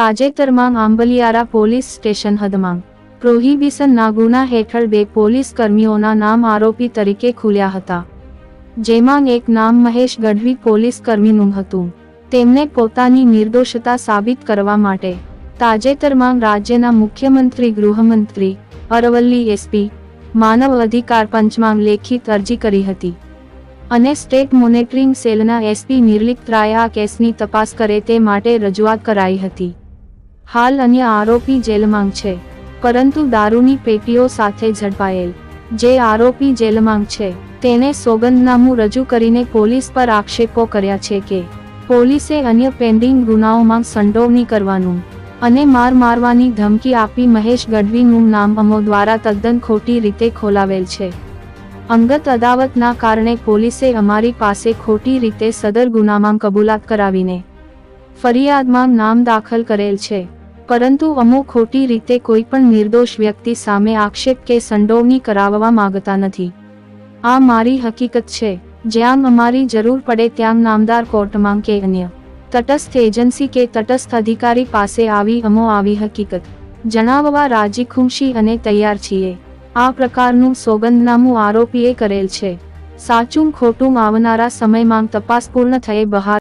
તાજેતરમાં Ambaliyara police station હદમાં પ્રોહિબિશનના ગુના હેઠળ બે પોલીસ કર્મીઓના નામ આરોપી તરીકે ખુલ્યા હતા, જેમાં એક નામ મહેશ ગઢવી પોલીસ કર્મીનું હતું. તેમને પોતાની નિર્દોષતા સાબિત કરવા માટે તાજેતરમાં રાજ્યના મુખ્યમંત્રી, ગૃહમંત્રી, અરવલ્લી એસપી માનવ અધિકાર પંચમાં લેખિત અરજી કરી હતી અને સ્ટેટ મોનિટરિંગ સેલના એસપી નિર્લિપ્ત રાય આ કેસની તપાસ કરે તે માટે રજૂઆત કરાઈ હતી. હાલ અન્ય આરોપી જેલમાં છે, પરંતુ દારૂની પેટીઓ સાથે ઝડપાયેલ. જે આરોપી જેલમાં છે, તેને સોગંદનામું રજૂ કરીને પોલીસ પર આક્ષેપો કર્યા છે કે, પોલીસે અન્ય પેન્ડિંગ ગુનાઓમાં સંડોવણી કરવાનું અને માર મારવાની ધમકી આપી મહેશ ગઢવીનું નામ અમો દ્વારા તદ્દન ખોટી રીતે ખોલાવેલ છે. અંગત અદાવતના કારણે પોલીસે અમારી પાસે ખોટી રીતે સદર ગુનામાં કબૂલાત કરાવીને ફરિયાદમાં નામ દાખલ કરેલ છે. પરંતુ અમો ખોટી રીતે કોઈ પણ નિર્દોષ વ્યક્તિ સામે આક્ષેપ કે સંડોવણી કરાવવા માંગતા નથી. આ મારી હકીકત છે, જ્યાં અમારી જરૂર પડે ત્યાં નામદાર કોર્ટમાં કે અન્ય તટસ્થ એજન્સી કે તટસ્થ અધિકારી પાસે આવી અમો આવી હકીકત જણાવવા રાજી ખુશી અને તૈયાર છીએ. આ પ્રકારનું સોગંદનામું આરોપીએ કરેલ છે. સાચું ખોટું આવનારા સમયમાં તપાસ પૂર્ણ થયે બહાર